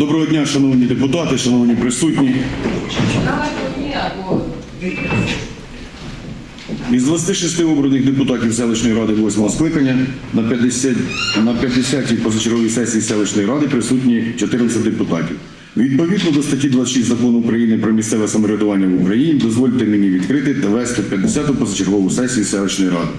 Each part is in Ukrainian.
Доброго дня, шановні депутати, шановні присутні. Із 26 обраних депутатів селищної ради 8 скликання на 50 на 50-й позачерговій сесії селищної ради присутні 14 депутатів. Відповідно до статті 26 закону України про місцеве самоврядування в Україні, дозвольте мені відкрити та вести 50-ту позачергову сесію селищної ради.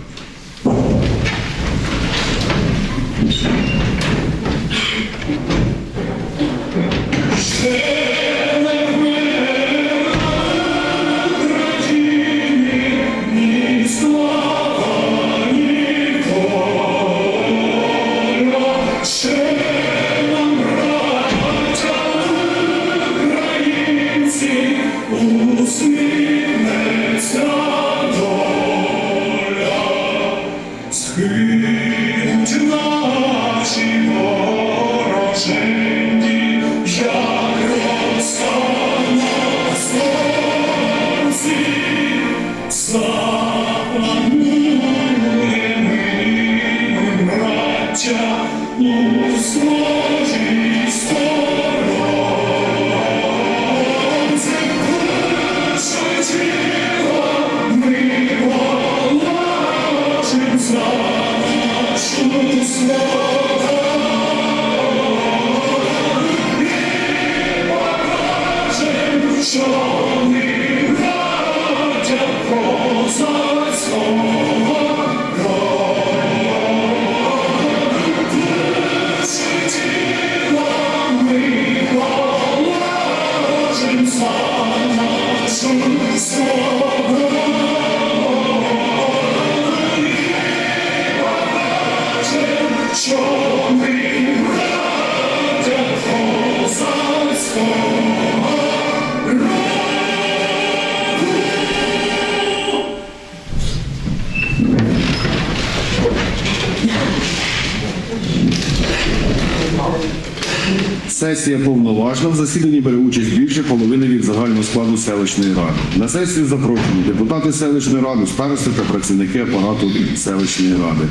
Сесія повноважна. В засіданні бере участь більше половини від загального складу селищної ради. На сесію запрошені депутати селищної ради, старости та працівники апарату селищної ради.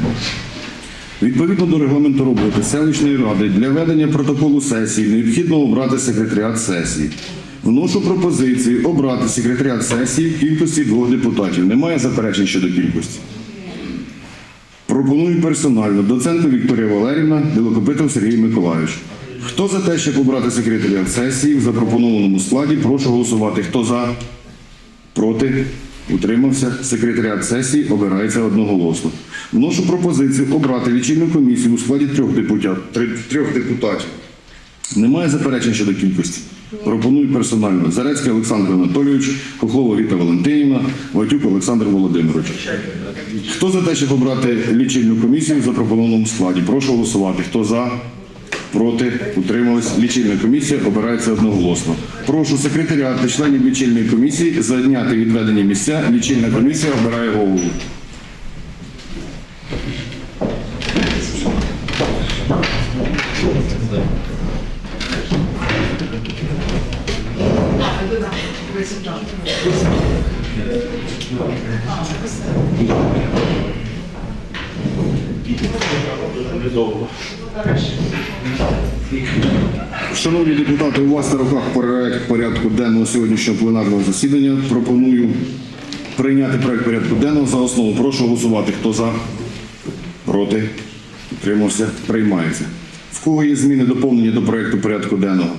Відповідно до регламенту роботи селищної ради для ведення протоколу сесії необхідно обрати секретаріат сесії. Вношу пропозицію обрати секретаріат сесії в кількості двох депутатів. Немає заперечень щодо кількості. Пропоную персонально доценту Вікторія Валерівна, Білокопитов Сергій Миколайович. Хто за те, щоб обрати секретаріат сесії в запропонованому складі, прошу голосувати. Хто за? Проти? Утримався. Секретаріат сесії обирається одноголосно. Вношу пропозицію обрати лічильну комісію у складі. Трьох депутатів. Немає заперечень щодо кількості. Пропоную персонально. Зарецький Олександр Анатолійович, Хохлова Віта Валентинівна, Ватюк Олександр Володимирович. Хто за те, щоб обрати лічильну комісію в запропонованому складі? Прошу голосувати. Хто за? Проти? Утримались? Лічильна комісія обирається одноголосно. Прошу секретаріат та членів лічильної комісії зайняти відведені місця. Лічильна комісія обирає голову. Шановні депутати, у вас на руках проект порядку денного сьогоднішнього пленарного засідання. Пропоную прийняти проект порядку денного за основу. Прошу голосувати. Хто за? Проти? Утримався? Приймається. В кого є зміни доповнення до проекту порядку денного?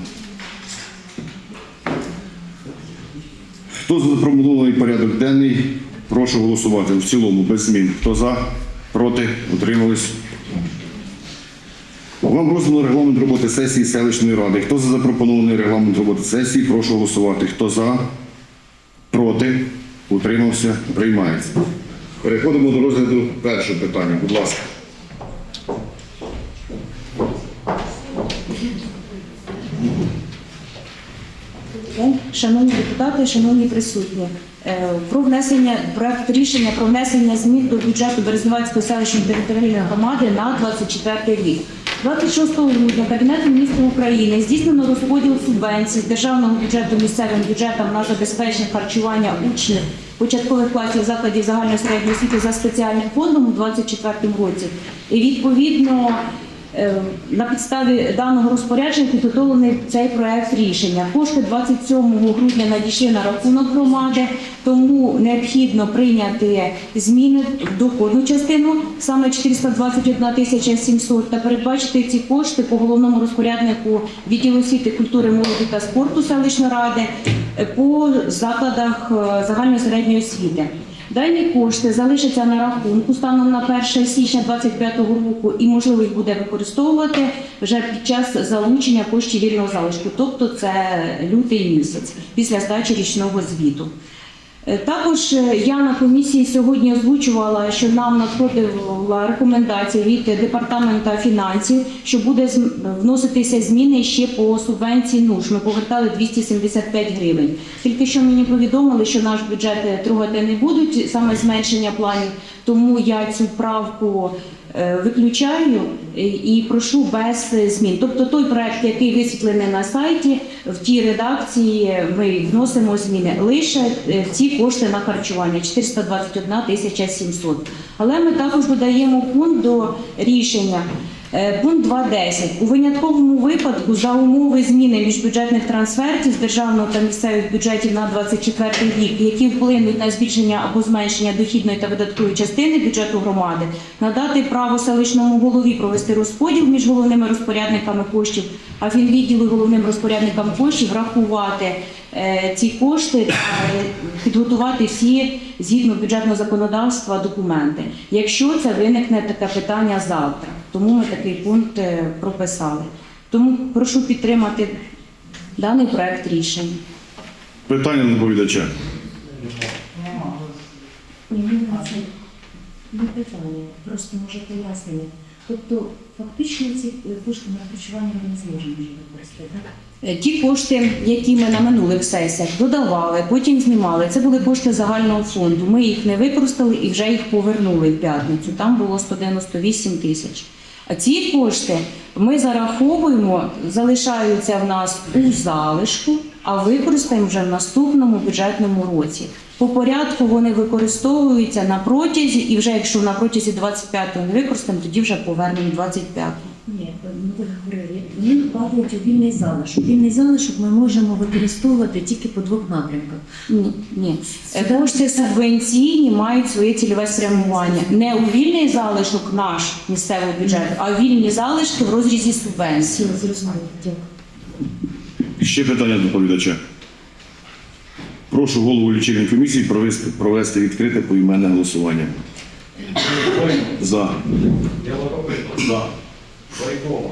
Хто за запропонований порядок денний? Прошу голосувати в цілому без змін. Хто за? Проти? Утримались? Вам роздано регламент роботи сесії селищної ради. Хто за запропонований регламент роботи сесії, прошу голосувати. Хто за, проти, утримався, приймається. Переходимо до розгляду першого питання. Будь ласка. Шановні депутати, шановні присутні, Е, про внесення проект рішення про внесення змін до бюджету Березнівацької селищної територіальної громади на 24 рік. 26 грудня Кабінетом міністрів України здійснено розподіл субвенцій з державного бюджету місцевим бюджетам на забезпечення харчування учнів початкових класів закладів загальної середньої освіти за спеціальним фондом у 2024 році. І відповідно На підставі даного розпорядження підготовлений цей проект рішення. Кошти 27 грудня надійшли на рахунок громади, тому необхідно прийняти зміни в доходну частину, саме 421 тисяча 700, та передбачити ці кошти по головному розпоряднику відділу освіти, культури, молоді та спорту селищної ради е, по закладах е, загальної середньої освіти. Дані кошти залишаться на рахунку станом на 1 січня 2025 року і можливо їх буде використовувати вже під час залучення коштів вільного залишку, тобто це лютий місяць після здачі річного звіту. Е, Також е, я на комісії сьогодні озвучувала, що нам надходила рекомендація від департамента фінансів, що буде вноситися зміни ще по субвенції НУШ. Ми повертали 275 гривень. Тільки що мені повідомили, що наш бюджет е, трогати не будуть саме зменшення планів, тому я цю правку виключаю е, і прошу без е, змін. Тобто той проект, який висвітлений на сайті, в тій редакції ми вносимо зміни лише е, ці кошти на харчування 421 тисяча 700. Але ми також додаємо пункт до рішення. Е, Пункт 2.10. У винятковому випадку за умови зміни міжбюджетних трансфертів з державного та місцевих бюджетів на 24 рік, які вплинуть на збільшення або зменшення дохідної та видаткової частини бюджету громади, надати право селищному голові провести розподіл між головними розпорядниками коштів, а фінвідділу головним розпорядникам коштів рахувати е, ці кошти та е, підготувати всі згідно бюджетного законодавства документи. Якщо це виникне таке питання завтра, тому ми такий пункт е, прописали. Тому прошу підтримати даний проект рішення. Питання на повідача. Ні, не питання, просто може пояснення. Тобто фактично ці е, кошти на харчування ми не зможемо використати, так? Е, Ті кошти, які ми на минулих сесіях додавали, потім знімали, це були кошти загального фонду. Ми їх не використали і вже їх повернули в п'ятницю. Там було 198 тисяч. А ці кошти ми зараховуємо, залишаються в нас у залишку, а використаємо вже в наступному бюджетному році. По порядку вони використовуються на протязі, і вже якщо на протязі 25-го не використаємо, тоді вже повернемо 25-го. Ні, ну ви говорили, він вкладають у вільний залишок. Вільний залишок ми можемо використовувати тільки по двох напрямках. Ні, ні. Е, Кошти субвенційні мають своє цільове спрямування. Не у вільний залишок наш місцевий бюджет, а у вільні залишки в розрізі субвенцій. Всі зрозуміли, дякую. Ще питання до доповідача. Прошу голову лічильної комісії провести, провести відкрите поіменне голосування. За. За. Бойкова.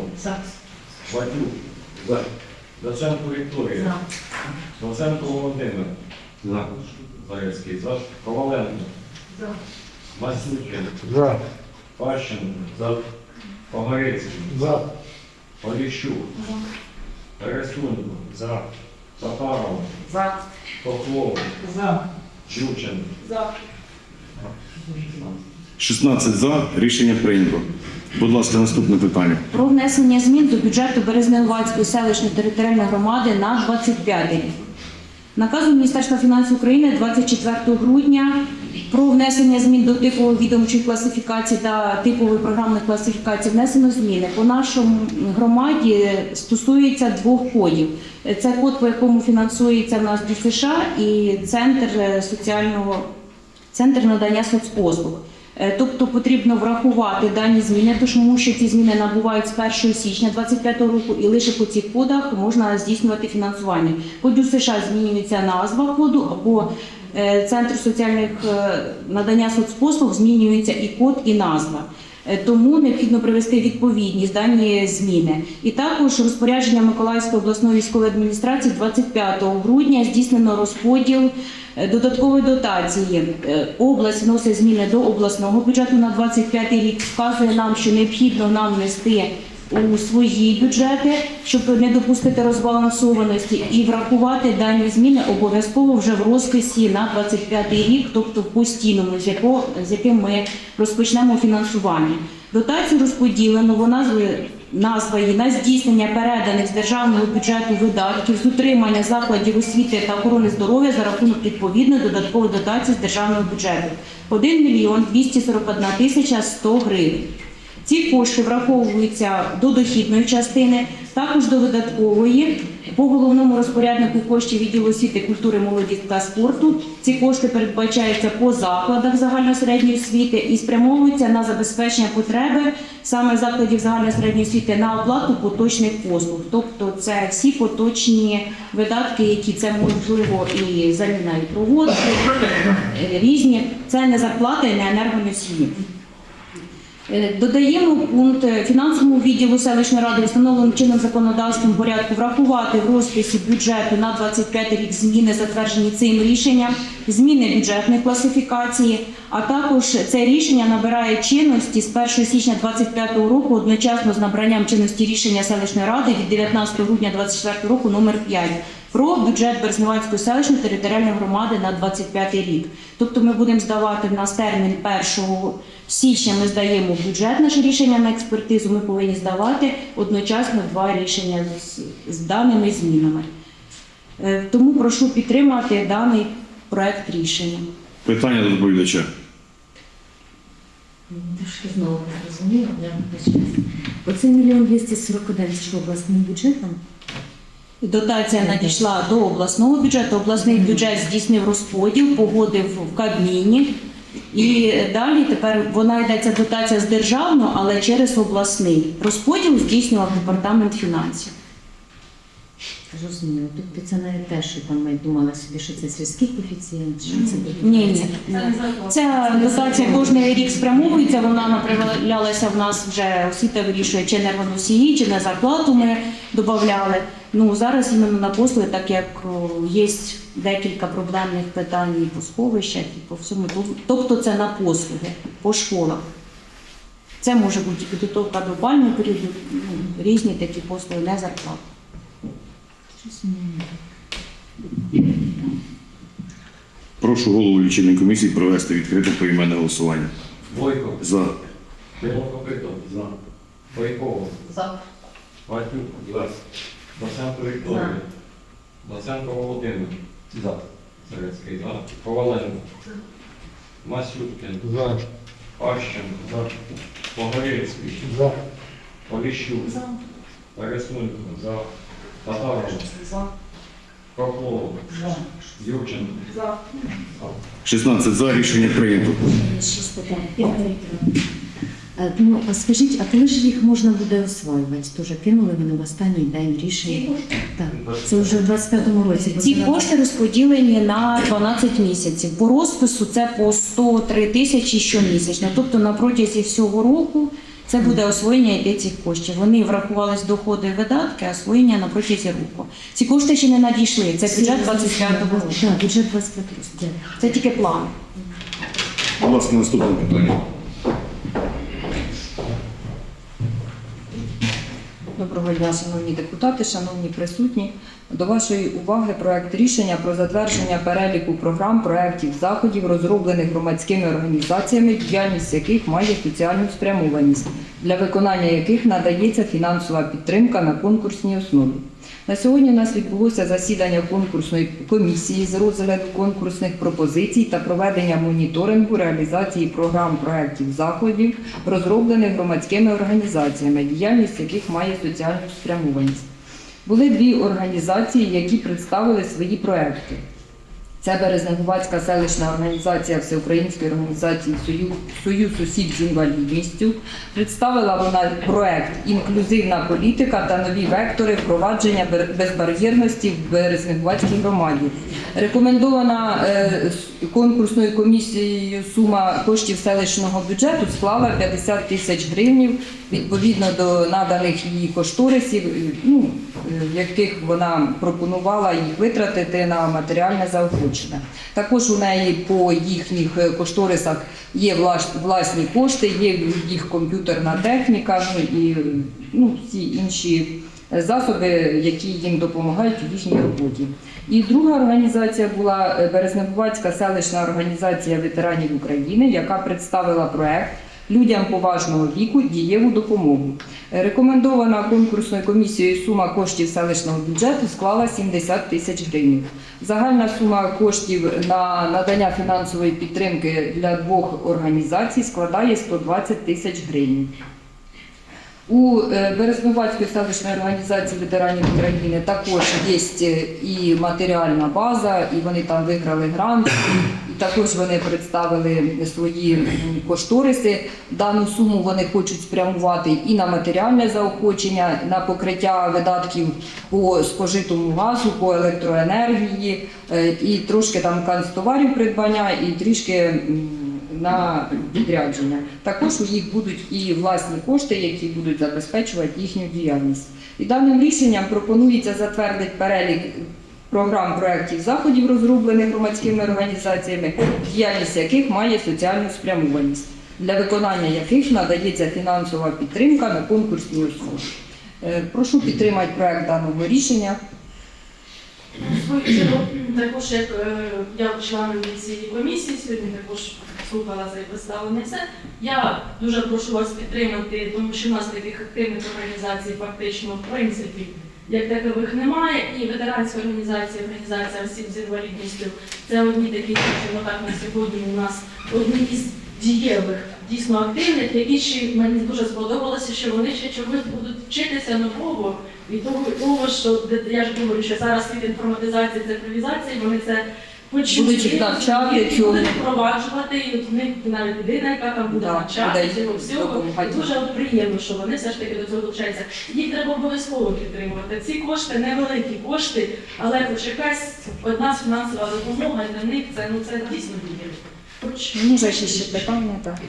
Батюк. За. Доценко Вікторія. За. Доценко Володимир. За. Зарецький. За. Коваленко. За. Масюкін. За. Пащенко. За. Погорецький. За. Поліщук. Пересунко. За. Татаров. За. Поклов. За. Жучен. За. 16 за. Рішення прийнято. Будь ласка, наступне питання. Про внесення змін до бюджету Березневацької селищної територіальної громади на 25 рік. Наказом Міністерства фінансів України 24 грудня про внесення змін до типової відомчої класифікації та типової програмної класифікації внесено зміни. По нашому громаді стосується двох кодів. Це код, по якому фінансується в нас ДСШ і центр е, соціального центр надання соцпослуг. Е, Тобто потрібно врахувати дані зміни, тому що ці зміни набувають з 1 січня 2025 року, і лише по цих кодах можна здійснювати фінансування. По США змінюється назва коду, або е, центр соціальних е, надання соцпослуг змінюється і код, і назва. Е, Тому необхідно привести відповідність дані зміни. І також розпорядження Миколаївської обласної військової адміністрації 25 грудня здійснено розподіл додаткової дотації. Область вносить зміни до обласного бюджету на 25 рік. Вказує нам, що необхідно нам внести у свої бюджети, щоб не допустити розбалансованості, і врахувати дані зміни обов'язково вже в розписі на 25 рік, тобто в постійному, з якого з яким ми розпочнемо фінансування. Дотацію розподілено, вона назва її на здійснення переданих з державного бюджету видатків з утримання закладів освіти та охорони здоров'я за рахунок відповідної додаткової дотації з державного бюджету 1 мільйон 241 тисяча 100 гривень. Ці кошти враховуються до дохідної частини, також до видаткової. По головному розпоряднику коштів відділу освіти, культури, молоді та спорту ці кошти передбачаються по закладах загальносередньої освіти і спрямовуються на забезпечення потреби саме закладів загальносередньої освіти на оплату поточних послуг. Тобто це всі поточні видатки, які це можливо і заміна і проводки, е, різні. Це не зарплата і не енергоносії. Е, Додаємо пункт е, фінансовому відділу селищної ради встановленим чинним законодавством порядку врахувати в розписі бюджету на 25 рік зміни, затверджені цим рішенням, зміни бюджетної класифікації, а також це рішення набирає чинності з 1 січня 2025 року одночасно з набранням чинності рішення селищної ради від 19 грудня 2024 року номер 5 про бюджет Березніванської селищної територіальної громади на 25 рік. Тобто ми будемо здавати в нас термін 1 січня ми здаємо бюджет наше рішення на експертизу, ми повинні здавати одночасно два рішення з, з даними змінами. Е, Тому прошу підтримати даний проект рішення. Питання до доповідача. Трошки знову не зрозуміло, я вибачаюсь. Оце мільйон 241 що обласним бюджетом? Дотація надійшла до обласного бюджету. Обласний бюджет здійснив розподіл, погодив в Кабміні. І далі тепер вона йдеться дотація з державного, але через обласний. Розподіл здійснював департамент фінансів. Зрозуміло. Тобто це навіть те, що там ми думали собі, що це сільський коефіцієнт, що це буде. Ні, ні. Ця дотація кожен рік спрямовується. Вона направлялася в нас вже освіта вирішує, чи енергоносії, чи на зарплату ми додавали. Ну зараз іменно на послуги, так як є декілька проблемних питань і по сховищах, і по всьому. Тобто це на послуги по школах. Це може бути підготовка до бального періоду, ну, різні такі послуги, не зарплата. Прошу голову лічильної комісії провести відкрите поіменне голосування. Бойко. За. Білокопитов. За. Бойкова. За. Ватюк. За. Босянко Вікторія. Босянко Володимир. За. Зарецький. За. Коваленко. Масюткін. За. Пащенко. За. Погорецький. За. Поліщук. За. Пересунько. За. Татаров. За. Юрченко. 16 за. Рішення прийнято. Е, Ну, а скажіть, а коли ж їх можна буде освоювати? Тоже кинули вони в останній день рішення? Так, це вже в 25-му році. Ці кошти розподілені на 12 місяців. По розпису це по 103 тисячі щомісячно. Тобто на протязі всього року це буде освоєння цих коштів. Вони врахувались доходи і видатки, а освоєння на протязі року. Ці кошти ще не надійшли. Це бюджет 25 року. Так, бюджет 25 року. Це тільки план. Будь ласка, наступне питання. Доброго дня, шановні депутати, шановні присутні. До вашої уваги проект рішення про затвердження переліку програм, проєктів, заходів, розроблених громадськими організаціями, діяльність яких має соціальну спрямованість, для виконання яких надається фінансова підтримка на конкурсній основі. На сьогодні у нас відбулося засідання конкурсної комісії з розгляду конкурсних пропозицій та проведення моніторингу реалізації програм проєктів заходів, розроблених громадськими організаціями, діяльність яких має соціальну спрямованість. Були дві організації, які представили свої проекти. Це Березнегувацька селищна організація Всеукраїнської організації Союз, Союз осіб з інвалідністю. Представила вона проект Інклюзивна політика та нові вектори впровадження безбар'єрності в Березнегувацькій громаді. Рекомендована е, конкурсною комісією сума коштів селищного бюджету склала 50 тисяч гривнів відповідно до наданих її кошторисів, е, ну, е, яких вона пропонувала їх витратити на матеріальне заохочення. Також у неї по їхніх е, кошторисах є власні кошти, є їх комп'ютерна техніка, ну і ну, всі інші засоби, які їм допомагають у їхній роботі. І друга організація була е, Березнебувацька селищна організація ветеранів України, яка представила проект людям поважного віку дієву допомогу. Рекомендована конкурсною комісією сума коштів селищного бюджету склала 70 тисяч гривень. Загальна сума коштів на надання фінансової підтримки для двох організацій складає 120 тисяч гривень. У е, Березнувацької селищної організації ветеранів України також є і матеріальна база, і вони там виграли грант. Також вони представили свої кошториси. Дану суму вони хочуть спрямувати і на матеріальне заохочення, на покриття видатків по спожитому газу, по електроенергії, е, і трошки там канцтоварів придбання, і трішки. на відрядження. Також у їх будуть і власні кошти, які будуть забезпечувати їхню діяльність. І даним рішенням пропонується затвердити перелік програм проєктів заходів, розроблених громадськими організаціями, діяльність яких має соціальну спрямованість, для виконання яких надається фінансова підтримка на конкурсній основі. Е, Прошу підтримати проект даного рішення. Також як е, я членом цієї комісії, сьогодні також слухала цей представлений все. Я дуже прошу вас підтримати, тому що в нас таких активних організацій фактично в принципі як такових немає. І ветеранська організація, організація осіб з інвалідністю це одні такі, скажімо так, на сьогодні у нас одні із дієвих, дійсно активних, які ще мені дуже сподобалося, що вони ще чогось будуть вчитися нового і того, того, що я ж говорю, що зараз світ інформатизації, цифровізації, вони це Будуть їх навчати і цьому. будуть впроваджувати, і от в них навіть людина, яка там буде Да, навчати буде цього всього. допомагати. І Дуже приємно, що вони все ж таки до цього долучаються. Їх треба обов'язково підтримувати. Ці кошти невеликі кошти, але хоч якась одна фінансова допомога для них це ну це дійсно дієво. Хоч Може, ще ще питання? Так.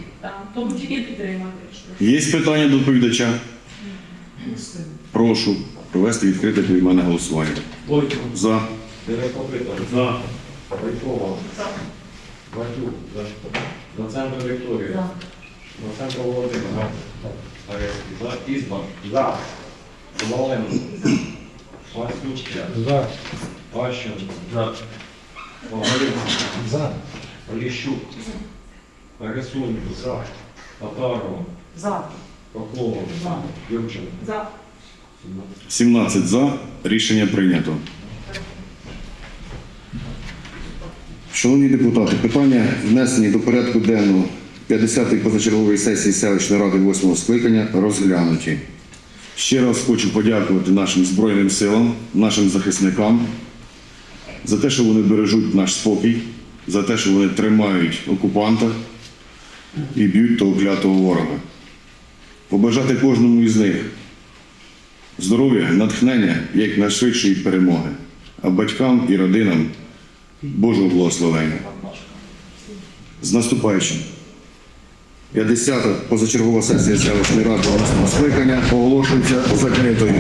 тому тільки підтримати. Є питання до доповідача? Прошу провести відкрите поіменне голосування. Бойко, За. Дерекопита, За. Бойкова, Батюк, Доценко Вікторія, Доценко Володимир, Зарецький, за Ізбан, за. Коваленко, Васючка, за. Пащенко, за. Погорів, за. Поліщук, Пересунько, за. Татарова, За. Поклова, За. Юрченко. За. 17 за. Рішення прийнято. Шановні депутати, питання внесені до порядку денного 50-ї позачергової сесії селищної ради 8-го скликання розглянуті. Ще раз хочу подякувати нашим Збройним силам, нашим захисникам за те, що вони бережуть наш спокій, за те, що вони тримають окупанта і б'ють того клятого ворога. Побажати кожному із них здоров'я, натхнення як найшвидшої перемоги, а батькам і родинам Божого благословення. З наступаючим. 50-та позачергова сесія селищної ради власного скликання оголошується закритою.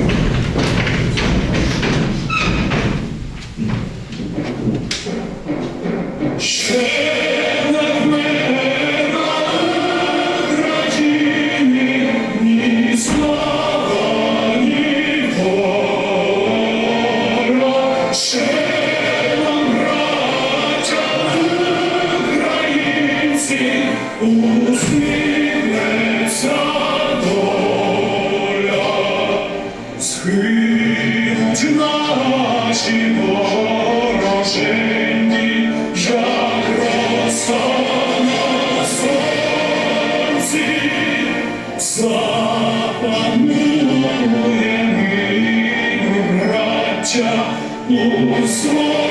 У своїй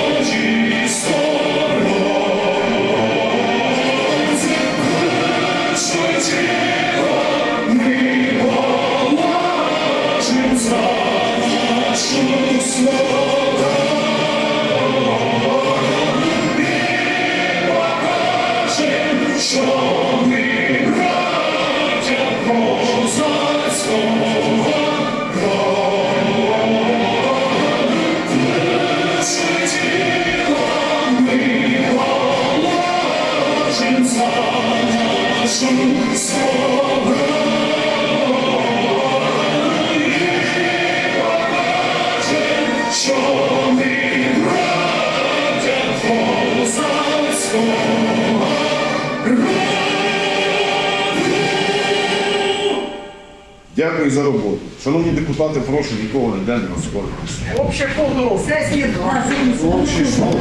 Дякую за роботу. Шановні депутати, прошу нікого ніде не розходитися. Полное. Сессия 20.